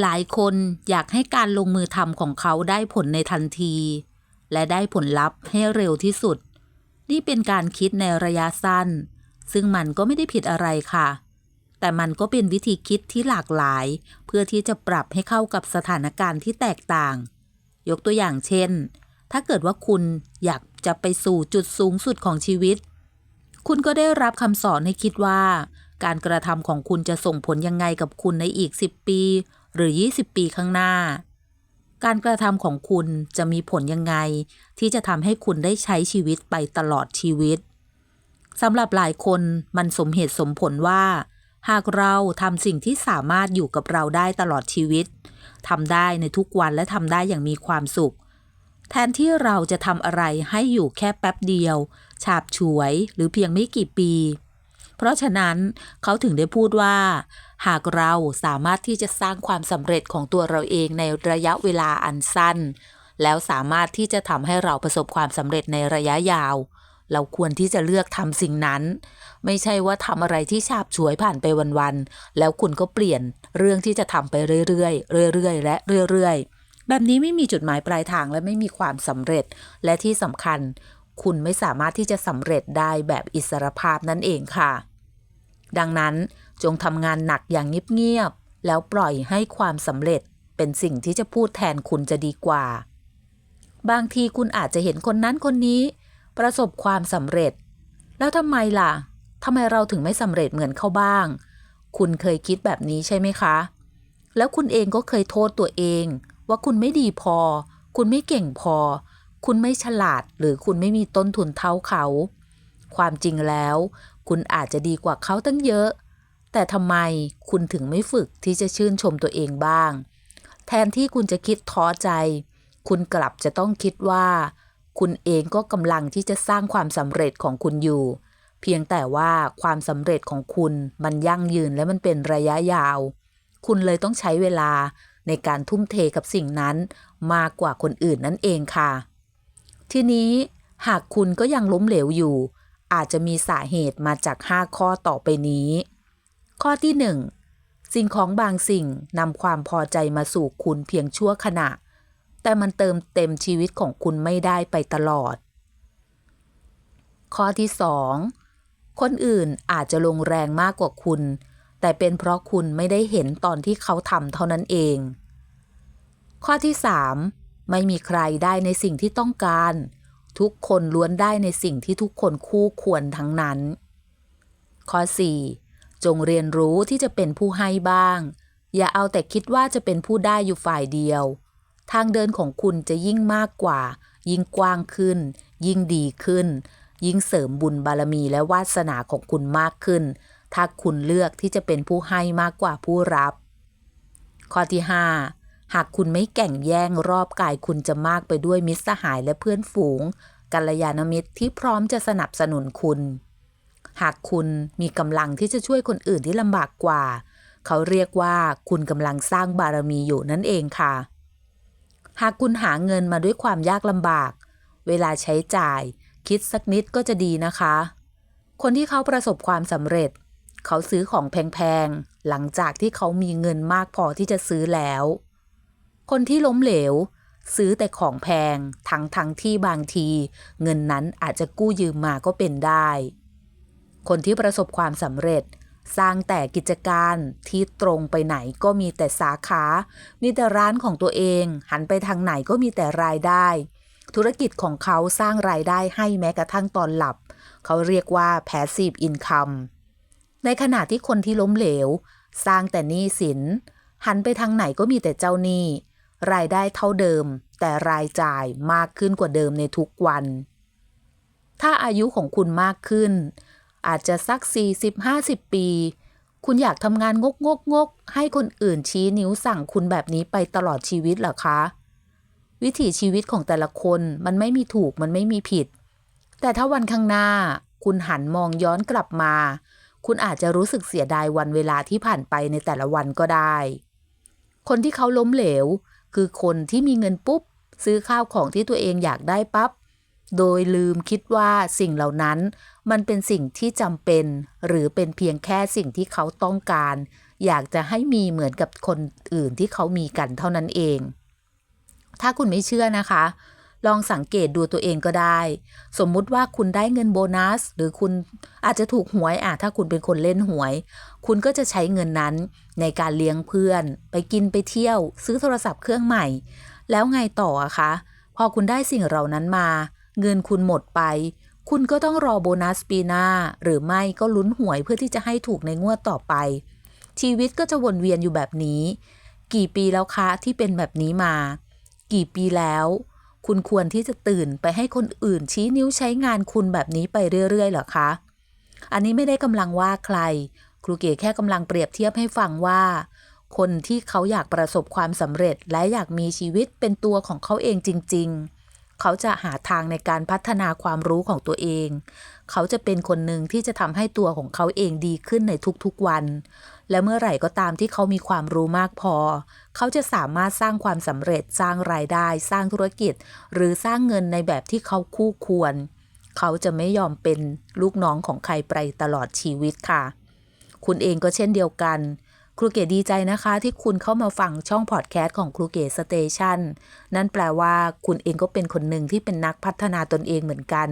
หลายคนอยากให้การลงมือทำของเขาได้ผลในทันที และได้ผลลัพธ์ให้เร็วที่สุด นี่เป็นการคิดในระยะสั้น ซึ่งมันก็ไม่ได้ผิดอะไรค่ะ แต่มันก็เป็นวิธีคิดที่หลากหลาย เพื่อที่จะปรับให้เข้ากับสถานการณ์ที่แตกต่าง ยกตัวอย่างเช่น ถ้าเกิดว่าคุณอยากจะไปสู่จุดสูงสุดของชีวิต คุณก็ได้รับคำสอนให้คิดว่า การกระทำของคุณจะส่งผลยังไงกับคุณในอีก 10 ปี หรือ 20 ปีข้างหน้า การกระทำของคุณจะมีผลยังไง ที่จะทำให้คุณได้ใช้ชีวิตไปตลอดชีวิตสำหรับหลายคนมันสมเหตุสมผลว่า หากเราทำสิ่งที่สามารถอยู่กับเราได้ตลอดชีวิตทำได้ในทุกวันและทำได้อย่างมีความสุข แทนที่เราจะทำอะไรให้อยู่แค่แป๊บเดียว ฉาบฉวยหรือเพียงไม่กี่ปี เพราะฉะนั้นเขาถึงได้พูดว่า หากเราสามารถที่จะสร้างความสำเร็จของตัวเราเองในระยะเวลาอันสั้น แล้วสามารถที่จะทำให้เราประสบความสำเร็จในระยะยาว เราควรที่จะเลือกทำสิ่งนั้น ไม่ใช่ว่าทำอะไรที่ฉาบฉวยผ่านไปวันๆแล้วคุณก็เปลี่ยนเรื่องที่จะทำไปเรื่อยๆเรื่อยๆและเรื่อยๆ แบบนี้ไม่มีจุดหมายปลายทางและไม่มีความสำเร็จและที่สำคัญ คุณไม่สามารถที่จะสำเร็จได้แบบอิสรภาพนั่นเองค่ะ ดังนั้น จงทำงานหนักอย่างเงียบๆแล้วปล่อยให้ความสำเร็จเป็นสิ่งที่จะพูดแทนคุณจะดีกว่า บางทีคุณอาจจะเห็นคนนั้นคนนี้ ประสบความสำเร็จ แล้วทำไมล่ะทำไมเราถึงไม่สำเร็จเหมือนเขาบ้าง คุณเคยคิดแบบนี้ใช่ไหมคะ แล้วคุณเองก็เคยโทษตัวเอง ว่าคุณไม่ดีพอ คุณไม่เก่งพอ คุณไม่ฉลาดหรือคุณไม่มีต้นทุนเท่าเขา ความจริงแล้ว คุณอาจจะดีกว่าเขาตั้งเยอะ แต่ทำไมคุณถึงไม่ฝึกที่จะชื่นชมตัวเองบ้าง แทนที่คุณจะคิดท้อใจ คุณกลับจะต้องคิดว่า คุณเองก็กำลังที่จะสร้างความสำเร็จของคุณอยู่ เพียงแต่ว่าความสำเร็จของคุณมันยั่งยืนและมันเป็นระยะยาว คุณเลยต้องใช้เวลาในการทุ่มเทกับสิ่งนั้น มากกว่าคนอื่นนั่นเองค่ะ ทีนี้หากคุณก็ยังล้มเหลวอยู่ อาจจะมีสาเหตุมาจาก 5 ข้อต่อไปนี้ ข้อที่1สิ่งของบางสิ่งนำความพอใจมาสู่คุณเพียงชั่วขณะ แต่มันเติมเต็มชีวิตของคุณไม่ได้ไปตลอด ข้อที่2คนอื่นอาจจะลงแรงมากกว่าคุณ แต่เป็นเพราะคุณไม่ได้เห็นตอนที่เขาทำเท่านั้นเอง ข้อที่3ไม่มีใครได้ในสิ่งที่ต้องการ ทุกคนล้วนได้ในสิ่งที่ทุกคนคู่ควรทั้งนั้น ข้อ4 จงเรียนรู้ที่จะเป็นผู้ให้บ้าง อย่าเอาแต่คิดว่าจะเป็นผู้ได้อยู่ฝ่ายเดียว ทางเดินของคุณจะยิ่งมากกว่า ยิ่งกว้างขึ้น ยิ่งดีขึ้น ยิ่งเสริมบุญบารมีและวาสนาของคุณมากขึ้น ถ้าคุณเลือกที่จะเป็นผู้ให้มากกว่าผู้รับ ข้อที่ 5 หากคุณไม่แก่งแย่งรอบกายคุณจะมากไปด้วยมิตรสหายและเพื่อนฝูงกัลยาณมิตรที่พร้อมจะสนับสนุนคุณ หากคุณมีกำลังที่จะช่วยคนอื่นที่ลำบากกว่า เขาเรียกว่าคุณกำลังสร้างบารมีอยู่นั่นเองค่ะ หากคุณหาเงินมาด้วยความยากลำบาก เวลาใช้จ่าย คิดสักนิดก็จะดีนะคะ คนที่เขาประสบความสำเร็จ เขาซื้อของแพงๆ หลังจากที่เขามีเงินมากพอที่จะซื้อแล้ว คนที่ล้มเหลวซื้อแต่ของแพงทั้งทั้งที่บางที เงินนั้นอาจจะกู้ยืมมาก็เป็นได้ คนที่ประสบความสำเร็จ สร้างแต่กิจการที่ตรงไปไหนก็มีแต่สาขา มีแต่ร้านของตัวเอง หันไปทางไหนก็มีแต่รายได้ ธุรกิจของเขาสร้างรายได้ให้แม้กระทั่งตอนหลับ เขาเรียกว่า passive income ในขณะที่คนที่ล้มเหลว สร้างแต่หนี้สิน หันไปทางไหนก็มีแต่เจ้าหนี้ รายได้เท่าเดิม แต่รายจ่ายมากขึ้นกว่าเดิมในทุกวัน ถ้าอายุของคุณมากขึ้น อาจจะสัก 40-50 ปี คุณอยากทำงานงกงกงกให้คนอื่นชี้นิ้วสั่งคุณแบบนี้ไปตลอดชีวิตเหรอคะ วิถีชีวิตของแต่ละคนมันไม่มีถูกมันไม่มีผิด แต่ถ้าวันข้างหน้า คุณหันมองย้อนกลับมา คุณอาจจะรู้สึกเสียดายวันเวลาที่ผ่านไปในแต่ละวันก็ได้ คนที่เขาล้มเหลว คือคนที่มีเงินปุ๊บซื้อข้าวของที่ตัวเองอยากได้ปับ๊บ โดยลืมคิดว่าสิ่งเหล่านั้น มันเป็นสิ่งที่จำเป็น หรือเป็นเพียงแค่สิ่งที่เขาต้องการ อยากจะให้มีเหมือนกับคนอื่นที่เขามีกันเท่านั้นเอง ถ้าคุณไม่เชื่อนะคะ ลองสังเกตดูตัวเองก็ได้ สมมุติว่าคุณได้เงินโบนัส หรือคุณอาจจะถูกหวยอะถ้าคุณเป็นคนเล่นหวย คุณก็จะใช้เงินนั้นในการเลี้ยงเพื่อน ไปกินไปเที่ยว ซื้อโทรศัพท์เครื่องใหม่ แล้วไงต่ออะคะพอคุณได้สิ่งเหล่านั้นมา เงินคุณหมดไป คุณก็ต้องรอโบนัสปีหน้า หรือไม่ก็ลุ้นหวยเพื่อที่จะให้ถูกในงวดต่อไป ชีวิตก็จะวนเวียนอยู่แบบนี้ กี่ปีแล้วคะที่เป็นแบบนี้มา กี่ปีแล้ว คุณควรที่จะตื่นไปให้คนอื่นชี้นิ้วใช้งานคุณแบบนี้ไปเรื่อยๆเหรอคะ อันนี้ไม่ได้กำลังว่าใคร ครูเก๋แค่กำลังเปรียบเทียบให้ฟังว่าคนที่เขาอยากประสบความสำเร็จและอยากมีชีวิตเป็นตัวของเขาเองจริงๆ เขาจะหาทางในการพัฒนาความรู้ของตัวเอง เขาจะเป็นคนหนึ่งที่จะทำให้ตัวของเขาเองดีขึ้นในทุกๆวัน และเมื่อไหร่ก็ตามที่เขามีความรู้มากพอ เขาจะสามารถสร้างความสำเร็จสร้างรายได้ สร้างธุรกิจ หรือสร้างเงินในแบบที่เขาคู่ควร เขาจะไม่ยอมเป็นลูกน้องของใครไปตลอดชีวิตค่ะ คุณเองก็เช่นเดียวกัน รูเก๋ดีใจนะคะที่คุณเข้ามาฟังช่องพอดแคสต์ของครูเก๋สเตชันนั่นแปลว่าคุณเองก็เป็นคนหนึ่งที่เป็นนักพัฒนาตนเองเหมือนกัน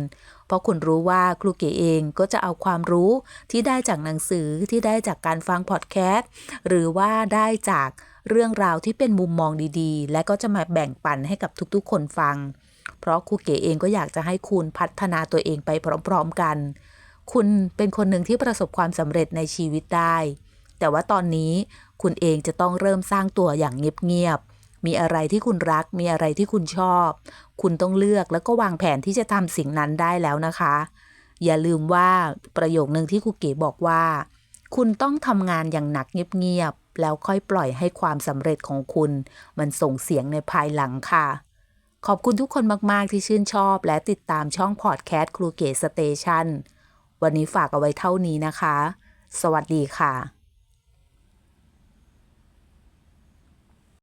เพราะคุณรู้ว่าครูเก๋เองก็จะเอาความรู้ที่ได้จากหนังสือที่ได้จากการฟังพอดแคสต์หรือว่าได้จากเรื่องราวที่เป็นมุมมองดีๆ และก็จะมาแบ่งปันให้กับทุกๆ คนฟัง เพราะครูเก๋เองก็อยากจะให้คุณพัฒนาตัวเองไปพร้อมๆกัน คุณเป็นคนหนึ่งที่ประสบความสำเร็จในชีวิตได้ แต่ว่าตอนนี้คุณเองจะต้องเริ่มสร้างตัวอย่างเงียบๆ มีอะไรที่คุณรัก มีอะไรที่คุณชอบ คุณต้องเลือกแล้วก็วางแผนที่จะทำสิ่งนั้นได้แล้วนะคะ อย่าลืมว่าประโยคนึงที่ครูเก๋บอกว่า คุณต้องทำงานอย่างหนักเงียบๆ แล้วค่อยปล่อยให้ความสำเร็จของคุณ มันส่งเสียงในภายหลังค่ะ ขอบคุณทุกคนมากๆที่ชื่นชอบ และติดตามช่องพอดแคสต์ครูเก๋สเตชันวันนี้ฝากเอาไว้เท่านี้นะคะ สวัสดีค่ะ